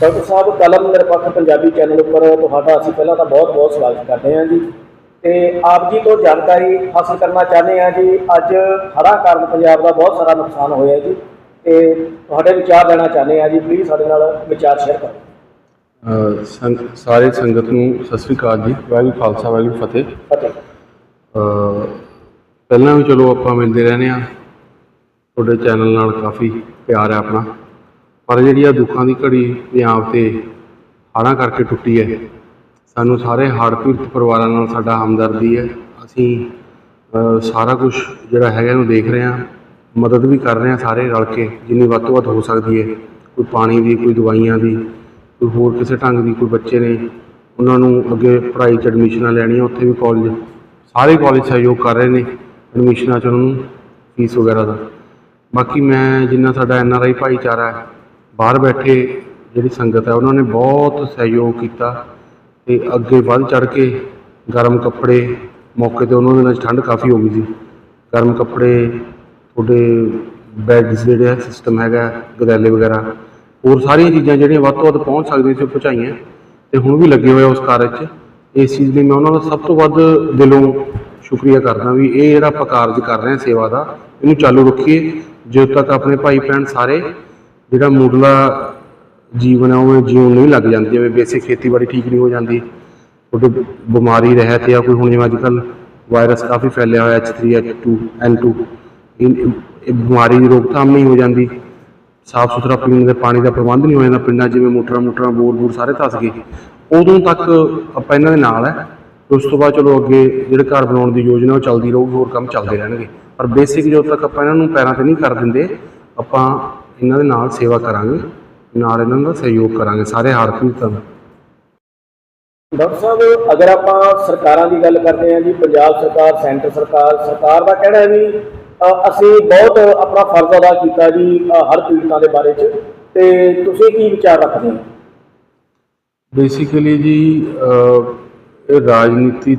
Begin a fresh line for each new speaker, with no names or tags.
Doctor ਸਾਹਿਬ ਕਲਮ ਨਿਰਪੱਖ Punjabi channel ਉੱਪਰ ਤੁਹਾਡਾ ਅਸੀਂ ਪਹਿਲਾਂ ਤਾਂ ਬਹੁਤ-ਬਹੁਤ ਸਵਾਗਤ ਕਰਦੇ ਹਾਂ ਜੀ। ਤੇ ਆਪ ਜੀ ਤੋਂ ਜਾਣਕਾਰੀ ਹਾਸਲ ਕਰਨਾ ਚਾਹੁੰਦੇ ਹਾਂ ਜੀ। ਅੱਜ ਹੜ੍ਹਾਂ ਕਾਰਨ ਪੰਜਾਬ ਦਾ ਬਹੁਤ ਸਾਰਾ ਨੁਕਸਾਨ ਹੋਇਆ ਜੀ। ਤੇ ਤੁਹਾਡੇ ਵਿਚਾਰ ਲੈਣਾ ਚਾਹੁੰਦੇ ਹਾਂ ਜੀ। ਪਲੀਜ਼ ਸਾਡੇ ਨਾਲ ਵਿਚਾਰ ਸ਼ੇਅਰ ਕਰੋ।
ਸਾਰੇ ਸੰਗਤ ਨੂੰ ਸਤਿ ਸ੍ਰੀ ਅਕਾਲ ਜੀ। ਵਾਹਿਗੁਰੂ ਖਾਲਸਾ ਵਾਹਿਗੁਰੂ ਫਤਿਹ।
ਫਤਿਹ।
ਪਹਿਲਾਂ ਵੀ ਚਲੋ ਆਪਾਂ ਮਿਲਦੇ ਰਹਿੰਦੇ ਆ ਤੁਹਾਡੇ ਚੈਨਲ ਨਾਲ ਕਾਫੀ ਪਿਆਰ ਹੈ ਆਪਣਾ। ਪਰ ਜਿਹੜੀ ਆ ਦੁੱਖਾਂ ਦੀ ਘੜੀ ਪੰਜਾਬ ਤੇ ਹੜ੍ਹਾਂ ਕਰਕੇ ਟੁੱਟੀ ਹੈ, ਸਾਨੂੰ ਸਾਰੇ ਹੜ੍ਹ ਪੀੜਤ ਪਰਿਵਾਰਾਂ ਨਾਲ ਸਾਡਾ ਹਮਦਰਦੀ ਹੈ। ਅਸੀਂ ਸਾਰਾ ਕੁਝ ਜਿਹੜਾ ਹੈਗਾ ਇਹਨੂੰ ਦੇਖ ਰਹੇ ਹਾਂ, ਮਦਦ ਵੀ ਕਰ ਰਹੇ ਹਾਂ ਸਾਰੇ ਰਲ ਕੇ, ਜਿੰਨੀ ਵੱਧ ਤੋਂ ਵੱਧ ਹੋ ਸਕਦੀ ਹੈ। ਕੋਈ ਪਾਣੀ ਦੀ, ਕੋਈ ਦਵਾਈਆਂ ਦੀ, ਕੋਈ ਹੋਰ ਕਿਸੇ ਢੰਗ ਦੀ, ਕੋਈ ਬੱਚੇ ਨੇ, ਉਹਨਾਂ ਨੂੰ ਅੱਗੇ ਪੜ੍ਹਾਈ 'ਚ ਐਡਮਿਸ਼ਨਾਂ ਲੈਣੀਆਂ ਉੱਥੇ ਵੀ ਕਾਲਜ ਸਾਰੇ ਕਾਲਜ ਸਹਿਯੋਗ ਕਰ ਰਹੇ ਨੇ ਐਡਮਿਸ਼ਨਾਂ 'ਚ ਉਹਨਾਂ ਨੂੰ ਫੀਸ ਵਗੈਰਾ ਦਾ। ਬਾਕੀ ਮੈਂ ਜਿੰਨਾ ਸਾਡਾ ਐਨ ਆਰ ਆਈ ਭਾਈਚਾਰਾ ਹੈ ਬਾਹਰ ਬੈਠੇ ਜਿਹੜੀ ਸੰਗਤ ਹੈ, ਉਹਨਾਂ ਨੇ ਬਹੁਤ ਸਹਿਯੋਗ ਕੀਤਾ ਤੇ ਅੱਗੇ ਵੱਧ ਚੜ ਕੇ ਗਰਮ ਕੱਪੜੇ ਮੌਕੇ ਤੇ ਉਹਨਾਂ ਦੇ ਨਾਲ ਠੰਡ ਕਾਫੀ ਹੋ ਗਈ ਸੀ। ਗਰਮ ਕੱਪੜੇ, ਤੁਹਾਡੇ ਬੈਡਸ ਜਿਹੜੇ ਆ ਸਿਸਟਮ ਹੈਗਾ, ਗਦੈਲੇ ਵਗੈਰਾ, ਹੋਰ ਸਾਰੀਆਂ ਚੀਜ਼ਾਂ ਜਿਹੜੀਆਂ ਵੱਧ ਤੋਂ ਵੱਧ ਪਹੁੰਚ ਸਕਦੀਆਂ ਸੀ, ਉਹ ਪਹੁੰਚਾਈਆਂ। ਤੇ ਹੁਣ ਵੀ ਲੱਗੇ ਹੋਏ ਆ ਉਸ ਕਾਰਜ 'ਚ। ਇਸ ਚੀਜ਼ ਲਈ ਮੈਂ ਉਹਨਾਂ ਦਾ ਸਭ ਤੋਂ ਵੱਧ ਦਿਲੋਂ ਸ਼ੁਕਰੀਆ ਕਰਦਾ ਵੀ ਇਹ ਜਿਹੜਾ ਆਪਾਂ ਕਾਰਜ ਕਰ ਰਹੇ ਹਾਂ ਸੇਵਾ ਦਾ, ਇਹਨੂੰ ਚਾਲੂ ਰੱਖੀਏ। ਜਦੋਂ ਤੱਕ ਆਪਣੇ ਭਾਈ ਭੈਣ ਸਾਰੇ ਜਿਹੜਾ ਮੁੱਢਲਾ ਜੀਵਨ ਆ ਉਹ ਜਿਉਣ ਨਹੀਂ ਲੱਗ ਜਾਂਦੀ ਜਿਵੇਂ ਬੇਸਿਕ ਖੇਤੀਬਾੜੀ ਠੀਕ ਨਹੀਂ ਹੋ ਜਾਂਦੀ ਤੁਹਾਡੇ ਬਿਮਾਰੀ, ਰਹਿਤ ਜਾਂ ਕੋਈ ਹੁਣ ਜਿਵੇਂ ਅੱਜ ਕੱਲ੍ਹ ਵਾਇਰਸ ਕਾਫੀ ਫੈਲਿਆ ਹੋਇਆ H3H2 N2 ਇਹ ਇਹ ਬਿਮਾਰੀ ਦੀ ਰੋਕਥਾਮ ਨਹੀਂ ਹੋ ਜਾਂਦੀ ਸਾਫ਼ ਸੁਥਰਾ ਪੀਣ ਦੇ ਪਾਣੀ ਦਾ ਪ੍ਰਬੰਧ ਨਹੀਂ ਹੋ ਜਾਂਦਾ, ਪਿੰਡਾਂ ਜਿਵੇਂ ਮੋਟਰਾਂ ਮੋਟਰਾਂ ਬੋਰ ਬੋਰ ਸਾਰੇ ਧੱਸ ਗਏ, ਉਦੋਂ ਤੱਕ ਆਪਾਂ ਇਹਨਾਂ ਦੇ ਨਾਲ ਹੈ, ਉਸ ਤੋਂ ਬਾਅਦ ਚਲੋ ਅੱਗੇ ਜਿਹੜੇ ਘਰ ਬਣਾਉਣ ਦੀ ਯੋਜਨਾ, ਉਹ ਚੱਲਦੀ ਰਹੂਗੀ, ਹੋਰ ਕੰਮ ਚੱਲਦੇ ਰਹਿਣਗੇ, ਪਰ ਬੇਸਿਕ ਜਦੋਂ ਤੱਕ ਆਪਾਂ ਇਹਨਾਂ ਨੂੰ ਪੈਰਾਂ ਤੇ ਨਹੀਂ ਕਰ ਦਿੰਦੇ, ਆਪਾਂ ਇਹਨਾਂ ਦੇ ਨਾਲ ਸੇਵਾ ਕਰਾਂਗੇ ਨਾਲ ਇਹਨਾਂ ਦਾ ਸਹਿਯੋਗ ਕਰਾਂਗੇ ਸਾਰੇ ਹੜ੍ਹ ਪੀੜਤਾਂ ਦਾ
ਡਾਕਟਰ ਸਾਹਿਬ ਅਗਰ ਆਪਾਂ ਸਰਕਾਰਾਂ ਦੀ ਗੱਲ ਕਰਦੇ ਹਾਂ ਜੀ ਪੰਜਾਬ ਸਰਕਾਰ ਸੈਂਟਰ ਸਰਕਾਰ ਸਰਕਾਰ ਦਾ ਕਹਿਣਾ ਹੈ ਵੀ ਅਸੀਂ ਬਹੁਤ ਆਪਣਾ ਫਰਜ਼ ਅਦਾ ਕੀਤਾ ਜੀ ਹੜ੍ਹ ਪੀੜਤਾਂ ਦੇ ਬਾਰੇ 'ਚ। ਤੇ ਤੁਸੀਂ ਕੀ ਵਿਚਾਰ ਰੱਖਦੇ ਹੋ?
ਬੇਸਿਕਲੀ ਜੀ ਇਹ ਰਾਜਨੀਤੀ